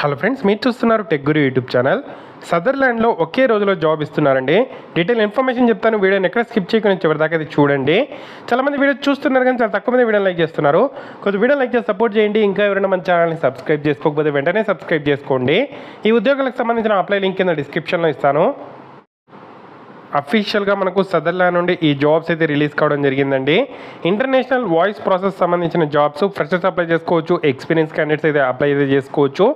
Hello friends మీరు చూస్తున్నారు tech గురు YouTube channel సదర్లాండ్లో ఒకే రోజులో జాబ్ ఇస్తున్నారండి. డీటెయిల్ ఇన్ఫర్మేషన్ చెప్తాను. వీడియోని ఎక్కడ స్కిప్ చేయకుండా చివరిదాకా చూడండి. చాలా మంది వీడియో చూస్తున్నారు కానీ చాలా తక్కువ మంది వీడియో లైక్ చేస్తున్నారు. కొంచెం వీడియో లైక్ చేసి సపోర్ట్ చేయండి. ఇంకా ఎవరైనా మన ఛానల్ని సబ్స్క్రైబ్ చేసుకోకపోతే వెంటనే సబ్స్క్రైబ్ చేసుకోండి. ఈ ఉద్యోగాలకు సంబంధించిన అప్లై లింక్ కింద డిస్క్రిప్షన్లో ఇస్తాను. అఫీషియల్గా మనకు సదర్లా నుండి ఈ జాబ్స్ అయితే రిలీజ్ కావడం జరిగిందండి. ఇంటర్నేషనల్ వాయిస్ ప్రాసెస్ సంబంధించిన జాబ్స్ ఫ్రెషర్స్ అప్లై చేసుకోవచ్చు ఎక్స్పీరియన్స్ క్యాండిడేట్స్ అయితే అప్లై అయితే చేసుకోవచ్చు.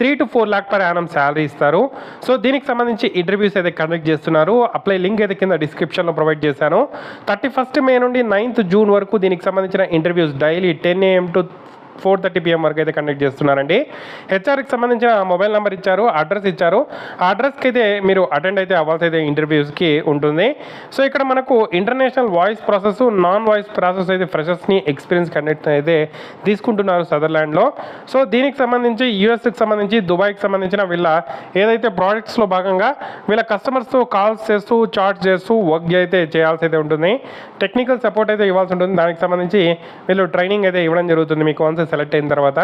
Three to four lakh per annum salary ఇస్తారు. సో దీనికి సంబంధించి ఇంటర్వ్యూస్ అయితే కండక్ట్ చేస్తున్నారు. అప్లై లింక్ అయితే కింద డిస్క్రిప్షన్లో ప్రొవైడ్ చేశాను. థర్టీ ఫస్ట్ మే నుండి నైన్త్ జూన్ వరకు దీనికి సంబంధించిన interviews daily ten AM to four thirty PM వరకు అయితే కండక్ట్ చేస్తున్నారండి. హెచ్ఆర్కి సంబంధించిన మొబైల్ నెంబర్ ఇచ్చారు అడ్రస్ ఇచ్చారు. ఆ అడ్రస్కి అయితే మీరు అటెండ్ అయితే అవ్వాల్సి అయితే ఇంటర్వ్యూస్కి ఉంటుంది. సో ఇక్కడ మనకు international voice process non voice process అయితే ఫ్రెషర్స్ని ఎక్స్పీరియన్స్ కండక్ట్ అయితే తీసుకుంటున్నారు సదర్లాండ్లో సో దీనికి సంబంధించి యూఎస్కి సంబంధించి దుబాయ్కి సంబంధించిన వీళ్ళ ఏదైతే ప్రోడక్ట్స్లో భాగంగా వీళ్ళ కస్టమర్స్తో కాల్స్ చేస్తూ చాట్ చేస్తూ వర్క్ అయితే చేయాల్సి అయితే ఉంటుంది. టెక్నికల్ సపోర్ట్ అయితే ఇవ్వాల్సి ఉంటుంది. దానికి సంబంధించి వీళ్ళు ట్రైనింగ్ అయితే ఇవ్వడం జరుగుతుంది. మీకు వన్స్ సెలెక్ట్ అయిన తర్వాత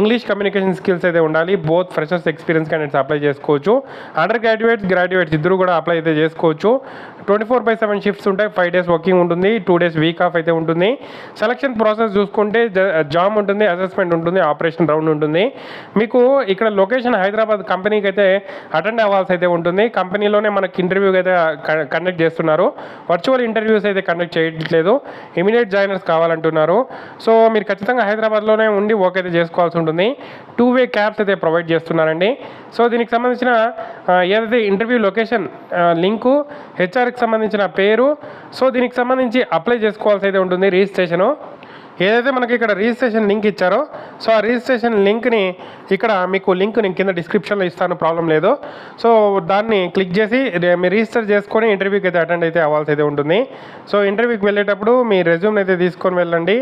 ఇంగ్లీష్ కమ్యూనికేషన్ స్కిల్స్ అయితే ఉండాలి. Both freshers experience candidates apply చేసుకోవచ్చు. అండర్ గ్రాడ్యుయేట్స్ గ్రాడ్యుయేట్స్ ఇద్దరు కూడా అప్లై అయితే చేసుకోవచ్చు. Twenty four by seven shifts ఉంటాయి. ఫైవ్ డేస్ వర్కింగ్ ఉంటుంది. టూ డేస్ వీక్ ఆఫ్ అయితే ఉంటుంది. సెలక్షన్ ప్రాసెస్ చూసుకుంటే జామ్ ఉంటుంది అసెస్మెంట్ ఉంటుంది ఆపరేషన్ రౌండ్ ఉంటుంది. మీకు ఇక్కడ లొకేషన్ హైదరాబాద్ కంపెనీకి అయితే అటెండ్ అవ్వాల్సి అయితే ఉంటుంది. కంపెనీలోనే మనకి ఇంటర్వ్యూ అయితే కండక్ట్ చేస్తున్నారు. వర్చువల్ ఇంటర్వ్యూస్ అయితే కండక్ట్ చేయట్లేదు. ఇమీడియట్ జాయినర్స్ కావాలంటున్నారు. సో మీరు ఖచ్చితంగా హైదరాబాద్లో ఇంట్లోనే ఉండి వర్క్ అయితే చేసుకోవాల్సి ఉంటుంది. టూ వే క్యాబ్స్ అయితే ప్రొవైడ్ చేస్తున్నారండి. సో దీనికి సంబంధించిన ఏదైతే ఇంటర్వ్యూ లొకేషన్ లింకు హెచ్ఆర్కి సంబంధించిన పేరు సో దీనికి సంబంధించి అప్లై చేసుకోవాల్సి అయితే ఉంటుంది రిజిస్ట్రేషను ఏదైతే మనకి ఇక్కడ రిజిస్ట్రేషన్ లింక్ ఇచ్చారో సో ఆ రిజిస్ట్రేషన్ లింక్ని ఇక్కడ మీకు లింక్ నేను కింద డిస్క్రిప్షన్లో ఇస్తాను ప్రాబ్లం లేదు. సో దాన్ని క్లిక్ చేసి మీరు రిజిస్టర్ చేసుకొని ఇంటర్వ్యూకి అయితే అటెండ్ అయితే అవ్వాల్సి అయితే ఉంటుంది. సో ఇంటర్వ్యూకి వెళ్ళేటప్పుడు మీ రెజ్యూమ్ అయితే తీసుకొని వెళ్ళండి.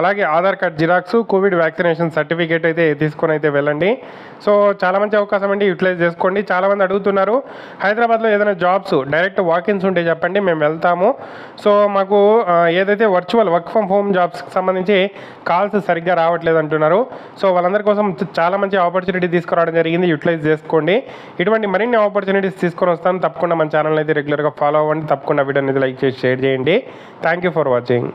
అలాగే Aadhaar card xerox Covid vaccination certificate అయితే తీసుకొని అయితే వెళ్ళండి. సో చాలా మంచి అవకాశం అండి యూటిలైజ్ చేసుకోండి. చాలామంది అడుగుతున్నారు హైదరాబాద్లో ఏదైనా జాబ్స్ డైరెక్ట్ వాకిన్స్ ఉంటే చెప్పండి మేము వెళ్తాము. సో మాకు ఏదైతే వర్చువల్ వర్క్ ఫ్రమ్ హోమ్ జాబ్స్కి సంబంధించి నుంచి కాల్స్ సరిగ్గా రావట్లేదు అంటున్నారు. సో వాళ్ళందరి కోసం చాలా మంచి ఆపర్చునిటీ తీసుకురావడం జరిగింది. యూటిలైజ్ చేసుకోండి. ఇటువంటి మరిన్ని ఆపర్చునిటీస్ తీసుకొని వస్తాను. తప్పకుండా మన ఛానల్ అయితే రెగ్యులర్గా ఫాలో అవ్వండి. తప్పకుండా వీడియో అనేది లైక్ చేసి షేర్ చేయండి. Thank you for watching